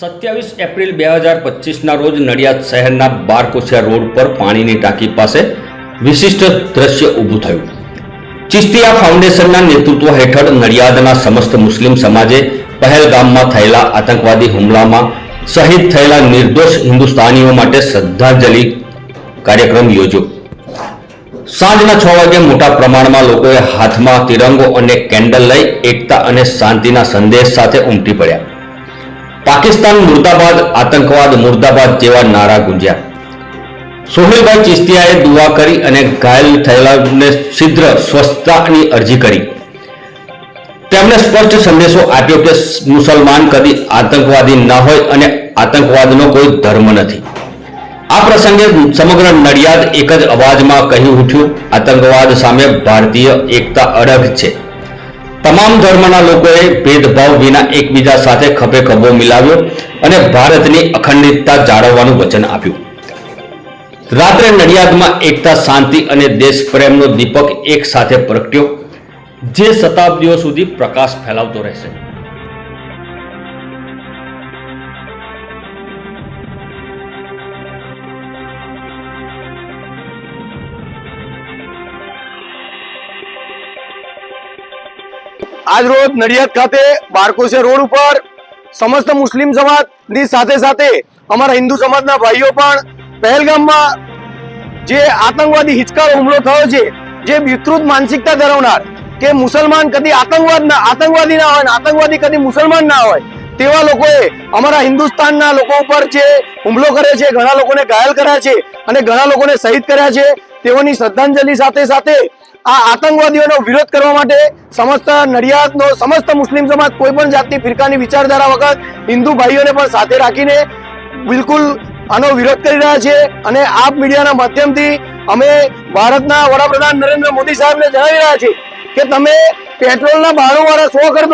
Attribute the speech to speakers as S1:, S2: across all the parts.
S1: સત્યાવીસ એપ્રિલ બે હજાર પચીસના રોજ નડિયાદ શહેરના બારકોસિયા રોડ પર પાણીની ટાંકી પાસે વિશિષ્ટ દ્રશ્ય ઊભું થયું. ચિસ્તિયા ફાઉન્ડેશનના નેતૃત્વ હેઠળ નડિયાદના સમસ્ત મુસ્લિમ સમાજે પહેલગામમાં થયેલા આતંકવાદી હુમલામાં શહીદ થયેલા નિર્દોષ હિન્દુસ્તાનીઓ માટે શ્રદ્ધાંજલિ કાર્યક્રમ યોજ્યો. સાંજના છ વાગે મોટા પ્રમાણમાં લોકોએ હાથમાં તિરંગો અને કેન્ડલ લઈ એકતા અને શાંતિના સંદેશ સાથે ઉમટી પડ્યા. પાકિસ્તાન મુર્દાબાદ, આતંકવાદ મુર્દાબાદ જેવા નારા ગુંજ્યા. સોહેલભાઈ ચિસ્તિયાએ દુઆ કરી અને ઘાયલ થયેલાને શીઘ્ર સ્વસ્થતાની અરજી કરી. તેમણે સ્પષ્ટ સંદેશો આપ્યો કે મુસલમાન કદી આતંકવાદી ન હોય અને આતંકવાદનો કોઈ ધર્મ નથી. આ પ્રસંગે સમગ્ર નડિયાદ એક જ અવાજમાં કહી ઉઠ્યું, આતંકવાદ સામે ભારતીય એકતા અડગ છે. તમામ ધર્મના લોકોએ ભેદભાવ વિના એકબીજા સાથે ખભે ખભો મિલાવ્યો અને ભારતની અખંડિતતા જાળવવાનું વચન આપ્યું. રાત્રે નડિયાદમાં એકતા, શાંતિ અને દેશ પ્રેમનો દીપક એક સાથે પ્રગટ્યો, જે શતાબ્દીઓ સુધી પ્રકાશ ફેલાવતો રહેશે.
S2: આજ રોજ નડિયાદ ખાતે બારકોસે રોડ ઉપર. સમસ્ત મુસ્લિમ સમાજની સાથે સાથે અમારા હિન્દુ સમાજના ભાઈઓ પણ પહેલગામમાં જે આતંકવાદી હિચકાર હુમલો થયો છે, જે વિકૃત માનસિકતા ધરાવનાર, કે મુસલમાન કદી આતંકવાદ ના આતંકવાદી ના હોય આતંકવાદી કદી મુસલમાન ના હોય તેવા લોકોએ અમારા હિન્દુસ્તાનના લોકો ઉપર જે હુમલો કર્યો છે, ઘણા લોકોને ઘાયલ કર્યા છે અને ઘણા લોકોને શહીદ કર્યા છે. તેઓની શ્રદ્ધાંજલિ સાથે સાથે આ આતંકવાદીઓનો વિરોધ કરવા માટે સમસ્ત નડિયાદનો, સમસ્ત મુસ્લિમ સમાજ કોઈ પણ જાતની ફિરકાની વિચારધારા વગર હિન્દુ ભાઈઓને પણ સાથે રાખીને બિલકુલ આનો વિરોધ કરી રહ્યા છે અને આપ મીડિયાના માધ્યમથી અમે ભારતના વડાપ્રધાન નરેન્દ્ર મોદી સાહેબને જણાવી રહ્યા છીએ કે તમે પેટ્રોલના બાણું વાળા શો કરી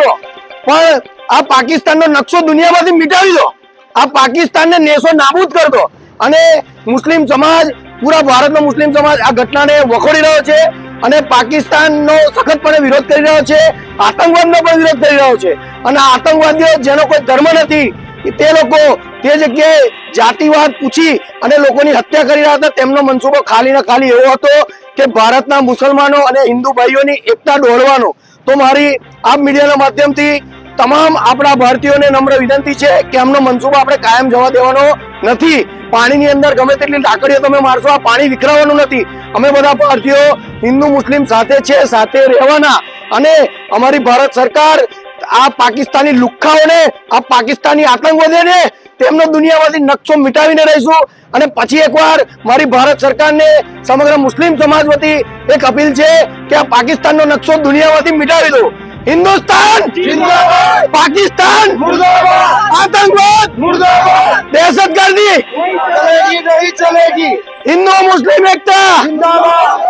S2: પણ આ પાકિસ્તાનનો નકશો દુનિયામાંથી મિટાવી દો. આ પાકિસ્તાનને નેસો નાબૂદ કરી અને મુસ્લિમ સમાજ, પૂરા ભારતનો મુસ્લિમ સમાજ આ ઘટનાને વખોડી રહ્યો છે અને પાકિસ્તાનનો સખતપણે વિરોધ કરી રહ્યો છે, આતંકવાદનો પણ વિરોધ કરી રહ્યો છે. અને આતંકવાદીઓ જેનો કોઈ ધર્મ નથી તે લોકો તે જગ્યાએ જાતિવાદ પૂછી અને લોકોની હત્યા કરી રહ્યા હતા. તેમનો મનસૂબો ખાલી ને ખાલી એવો હતો કે ભારતના મુસલમાનો અને હિન્દુ ભાઈઓની એકતા દોડવાનો તો મારી આ મીડિયાના માધ્યમથી તમામ આપણા ભારતીયોને નમ્ર વિનંતી છે કે એમનો મનસૂબો આપણે કાયમ જવા દેવાનો નથી. પાણીની અંદર ગમે તેટલી લાકડીઓ તમે મારશો, આ પાણી વિખરાવાનું નથી. અમે બધા ભારતીયો હિન્દુ, મુસ્લિમ સાથે છે, સાથે રહેવાના. અને અમારી ભારત સરકાર આ પાકિસ્તાની લુખ્ખાઓને, આ પાકિસ્તાની આતંકવાદીઓને, તેમનો દુનિયામાંથી નકશો મિટાવીને રહીશું. અને પછી એકવાર મારી ભારત સરકારને સમગ્ર મુસ્લિમ સમાજ વતી એક અપીલ છે કે આ પાકિસ્તાનનો નકશો દુનિયામાંથી મિટાવી દો. હિન્દુસ્તાન
S3: जिंदाबाद
S2: પાકિસ્તાન
S3: मुर्दाबाद
S2: આતંકવાદ
S3: मुर्दाबाद
S2: દહેશતગર્દી
S3: चलेगी नहीं चलेगी
S2: હિન્દુ મુસ્લિમ એકતા
S3: जिंदाबाद